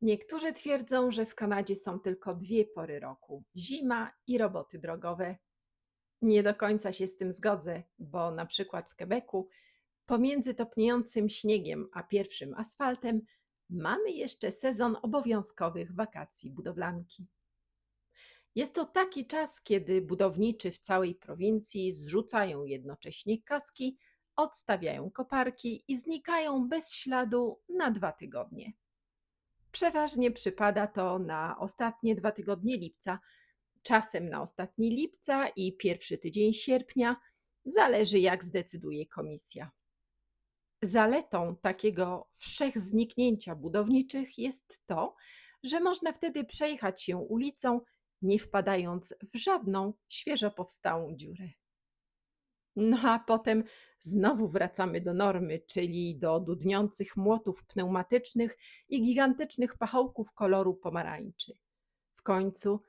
Niektórzy twierdzą, że w Kanadzie są tylko dwie pory roku: zima i roboty drogowe. Nie do końca się z tym zgodzę, bo na przykład w Quebecu pomiędzy topniejącym śniegiem a pierwszym asfaltem mamy jeszcze sezon obowiązkowych wakacji budowlanki. Jest to taki czas, kiedy budowniczy w całej prowincji zrzucają jednocześnie kaski, odstawiają koparki i znikają bez śladu na dwa tygodnie. Przeważnie przypada to na ostatnie dwa tygodnie lipca, czasem na ostatni lipca i pierwszy tydzień sierpnia, zależy jak zdecyduje komisja. Zaletą takiego wszechzniknięcia budowniczych jest to, że można wtedy przejechać się ulicą, nie wpadając w żadną świeżo powstałą dziurę. No a potem znowu wracamy do normy, czyli do dudniących młotów pneumatycznych i gigantycznych pachołków koloru pomarańczy. W końcu,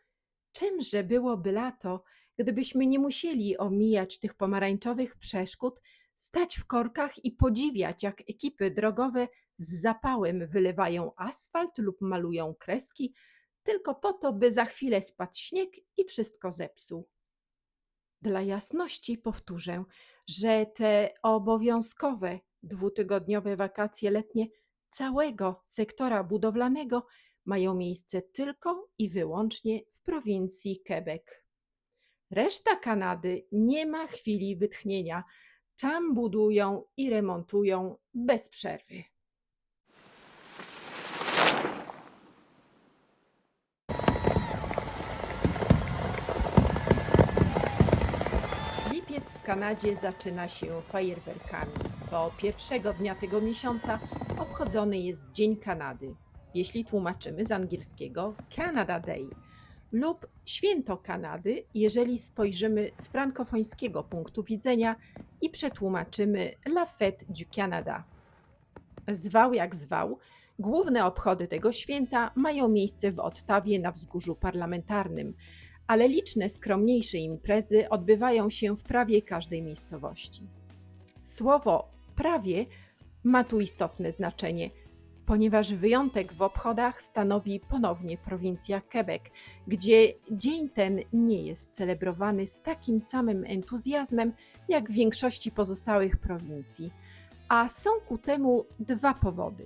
czymże byłoby lato, gdybyśmy nie musieli omijać tych pomarańczowych przeszkód, stać w korkach i podziwiać, jak ekipy drogowe z zapałem wylewają asfalt lub malują kreski, tylko po to, by za chwilę spadł śnieg i wszystko zepsuł. Dla jasności powtórzę, że te obowiązkowe dwutygodniowe wakacje letnie całego sektora budowlanego mają miejsce tylko i wyłącznie w prowincji Quebec. Reszta Kanady nie ma chwili wytchnienia. Tam budują i remontują bez przerwy. Lipiec w Kanadzie zaczyna się fajerwerkami, bo pierwszego dnia tego miesiąca obchodzony jest Dzień Kanady, jeśli tłumaczymy z angielskiego Canada Day, lub Święto Kanady, jeżeli spojrzymy z frankofońskiego punktu widzenia i przetłumaczymy La Fête du Canada. Zwał jak zwał, główne obchody tego święta mają miejsce w Ottawie na wzgórzu parlamentarnym, ale liczne skromniejsze imprezy odbywają się w prawie każdej miejscowości. Słowo prawie ma tu istotne znaczenie, ponieważ wyjątek w obchodach stanowi ponownie prowincja Quebec, gdzie dzień ten nie jest celebrowany z takim samym entuzjazmem jak w większości pozostałych prowincji, a są ku temu dwa powody.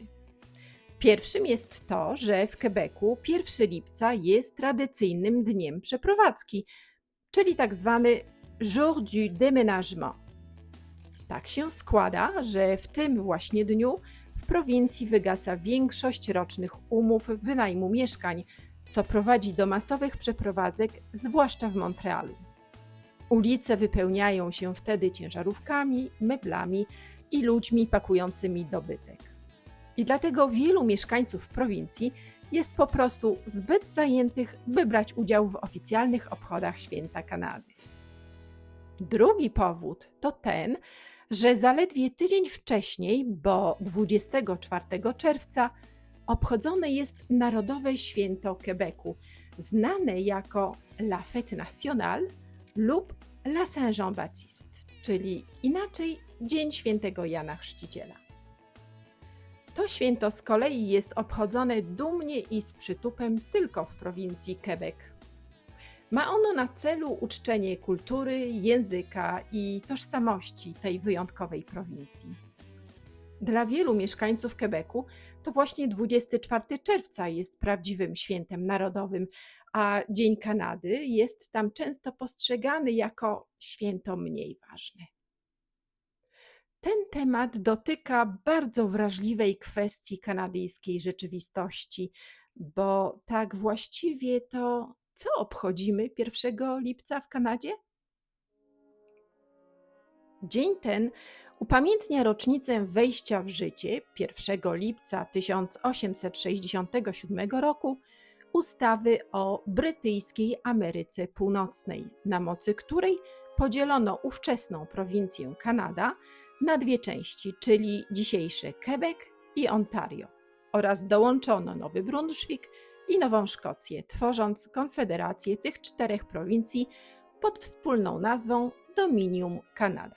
Pierwszym jest to, że w Quebecu 1 lipca jest tradycyjnym dniem przeprowadzki, czyli tak zwany Jour du déménagement. Tak się składa, że w tym właśnie dniu w prowincji wygasa większość rocznych umów wynajmu mieszkań, co prowadzi do masowych przeprowadzek, zwłaszcza w Montrealu. Ulice wypełniają się wtedy ciężarówkami, meblami i ludźmi pakującymi dobytek. I dlatego wielu mieszkańców prowincji jest po prostu zbyt zajętych, by brać udział w oficjalnych obchodach święta Kanady. Drugi powód to ten, że zaledwie tydzień wcześniej, bo 24 czerwca, obchodzone jest Narodowe Święto Quebecu, znane jako La Fête Nationale lub La Saint-Jean-Baptiste, czyli inaczej Dzień Świętego Jana Chrzciciela. To święto z kolei jest obchodzone dumnie i z przytupem tylko w prowincji Quebec. Ma ono na celu uczczenie kultury, języka i tożsamości tej wyjątkowej prowincji. Dla wielu mieszkańców Quebecu to właśnie 24 czerwca jest prawdziwym świętem narodowym, a Dzień Kanady jest tam często postrzegany jako święto mniej ważne. Ten temat dotyka bardzo wrażliwej kwestii kanadyjskiej rzeczywistości, bo tak właściwie to co obchodzimy 1 lipca w Kanadzie? Dzień ten upamiętnia rocznicę wejścia w życie 1 lipca 1867 roku ustawy o brytyjskiej Ameryce Północnej, na mocy której podzielono ówczesną prowincję Kanada na dwie części, czyli dzisiejsze Quebec i Ontario, oraz dołączono Nowy Brunswick i Nową Szkocję, tworząc konfederację tych czterech prowincji pod wspólną nazwą Dominium Canada.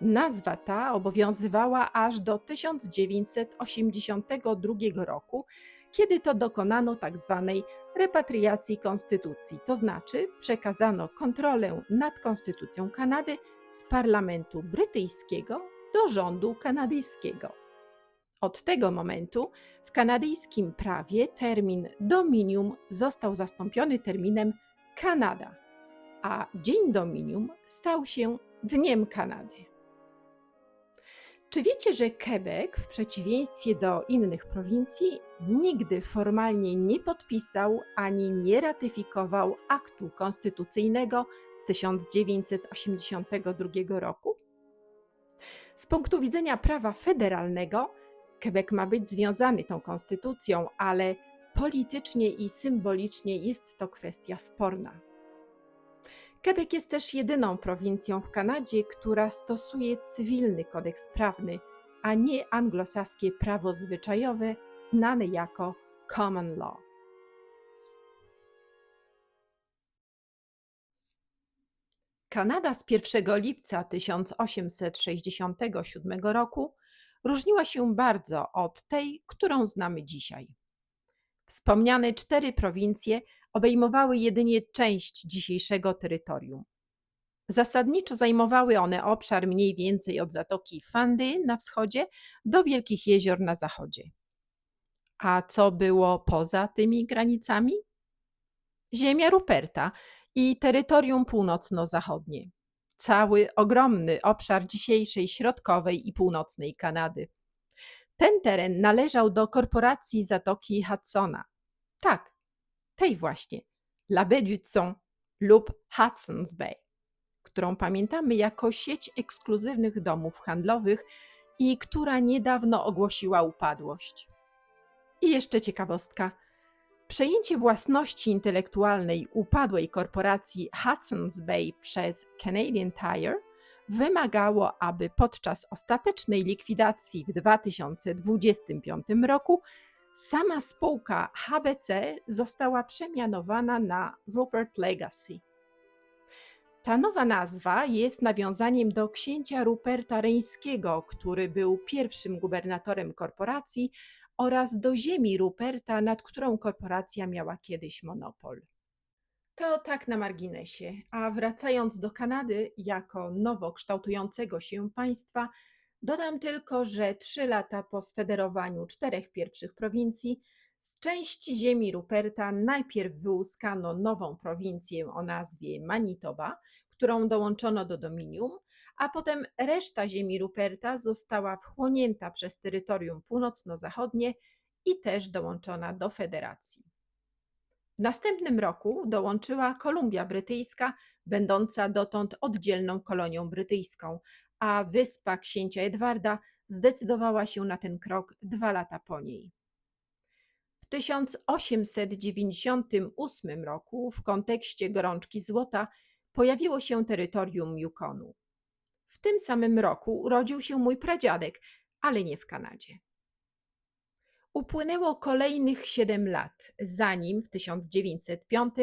Nazwa ta obowiązywała aż do 1982 roku, kiedy to dokonano tzw. repatriacji konstytucji, to znaczy przekazano kontrolę nad konstytucją Kanady z parlamentu brytyjskiego do rządu kanadyjskiego. Od tego momentu w kanadyjskim prawie termin dominium został zastąpiony terminem Kanada, a Dzień Dominium stał się Dniem Kanady. Czy wiecie, że Quebec, w przeciwieństwie do innych prowincji, nigdy formalnie nie podpisał ani nie ratyfikował aktu konstytucyjnego z 1982 roku? Z punktu widzenia prawa federalnego, Quebec ma być związany tą konstytucją, ale politycznie i symbolicznie jest to kwestia sporna. Quebec jest też jedyną prowincją w Kanadzie, która stosuje cywilny kodeks prawny, a nie anglosaskie prawo zwyczajowe, znane jako common law. Kanada z 1 lipca 1867 roku różniła się bardzo od tej, którą znamy dzisiaj. Wspomniane cztery prowincje obejmowały jedynie część dzisiejszego terytorium. Zasadniczo zajmowały one obszar mniej więcej od zatoki Fandy na wschodzie do Wielkich Jezior na zachodzie. A co było poza tymi granicami? Ziemia Ruperta i terytorium północno-zachodnie. Cały ogromny obszar dzisiejszej środkowej i północnej Kanady. Ten teren należał do korporacji Zatoki Hudsona. Tak, tej właśnie, La Baie du lub Hudson's Bay, którą pamiętamy jako sieć ekskluzywnych domów handlowych i która niedawno ogłosiła upadłość. I jeszcze ciekawostka. Przejęcie własności intelektualnej upadłej korporacji Hudson's Bay przez Canadian Tire wymagało, aby podczas ostatecznej likwidacji w 2025 roku sama spółka HBC została przemianowana na Rupert Legacy. Ta nowa nazwa jest nawiązaniem do księcia Ruperta Reńskiego, który był pierwszym gubernatorem korporacji, oraz do ziemi Ruperta, nad którą korporacja miała kiedyś monopol. To tak na marginesie. A wracając do Kanady jako nowo kształtującego się państwa, dodam tylko, że trzy lata po sfederowaniu czterech pierwszych prowincji, z części ziemi Ruperta najpierw wyłuskano nową prowincję o nazwie Manitoba, którą dołączono do Dominium, a potem reszta ziemi Ruperta została wchłonięta przez terytorium północno-zachodnie i też dołączona do federacji. W następnym roku dołączyła Kolumbia Brytyjska, będąca dotąd oddzielną kolonią brytyjską, a wyspa księcia Edwarda zdecydowała się na ten krok dwa lata po niej. W 1898 roku, w kontekście gorączki złota, pojawiło się terytorium Yukonu. W tym samym roku urodził się mój pradziadek, ale nie w Kanadzie. Upłynęło kolejnych siedem lat, zanim w 1905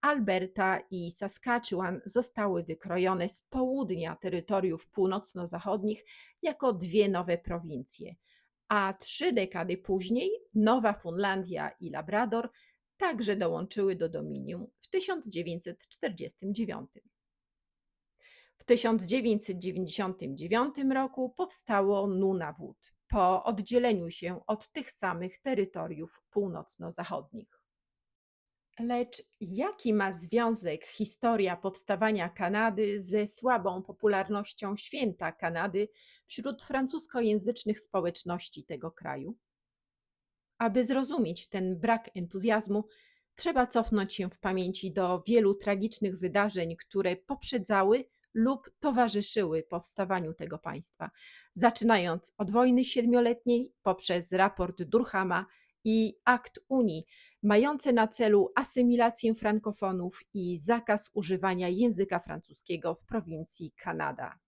Alberta i Saskatchewan zostały wykrojone z południa terytoriów północno-zachodnich jako dwie nowe prowincje, a trzy dekady później Nowa Funlandia i Labrador także dołączyły do Dominium w 1949. W 1999 roku powstało Nunavut po oddzieleniu się od tych samych terytoriów północno-zachodnich. Lecz jaki ma związek historia powstawania Kanady ze słabą popularnością święta Kanady wśród francuskojęzycznych społeczności tego kraju? Aby zrozumieć ten brak entuzjazmu, trzeba cofnąć się w pamięci do wielu tragicznych wydarzeń, które poprzedzały lub towarzyszyły powstawaniu tego państwa, zaczynając od wojny siedmioletniej poprzez raport Durhama i akt Unii, mające na celu asymilację frankofonów i zakaz używania języka francuskiego w prowincji Kanada.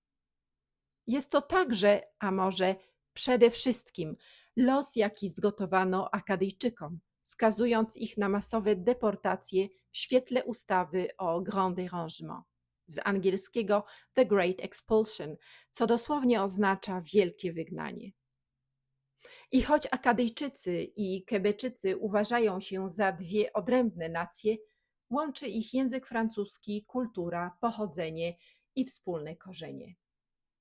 Jest to także, a może przede wszystkim, los, jaki zgotowano Akadyjczykom, skazując ich na masowe deportacje w świetle ustawy o Grand Dérangement z angielskiego The Great Expulsion, co dosłownie oznacza wielkie wygnanie. I choć Akadyjczycy i Kebeczycy uważają się za dwie odrębne nacje, łączy ich język francuski, kultura, pochodzenie i wspólne korzenie.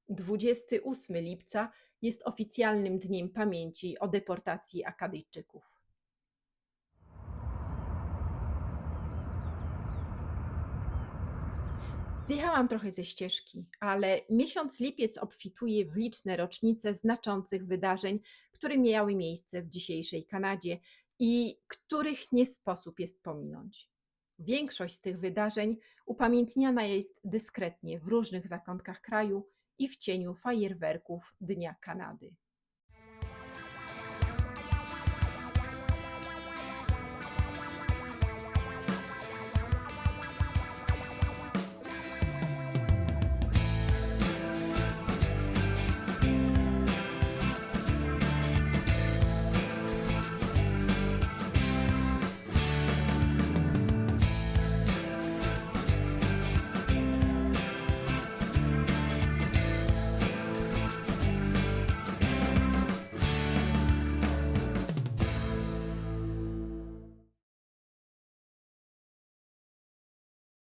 28 lipca jest oficjalnym dniem pamięci o deportacji Akadyjczyków. Zjechałam trochę ze ścieżki, ale miesiąc lipiec obfituje w liczne rocznice znaczących wydarzeń, które miały miejsce w dzisiejszej Kanadzie i których nie sposób jest pominąć. Większość z tych wydarzeń upamiętniana jest dyskretnie w różnych zakątkach kraju i w cieniu fajerwerków Dnia Kanady.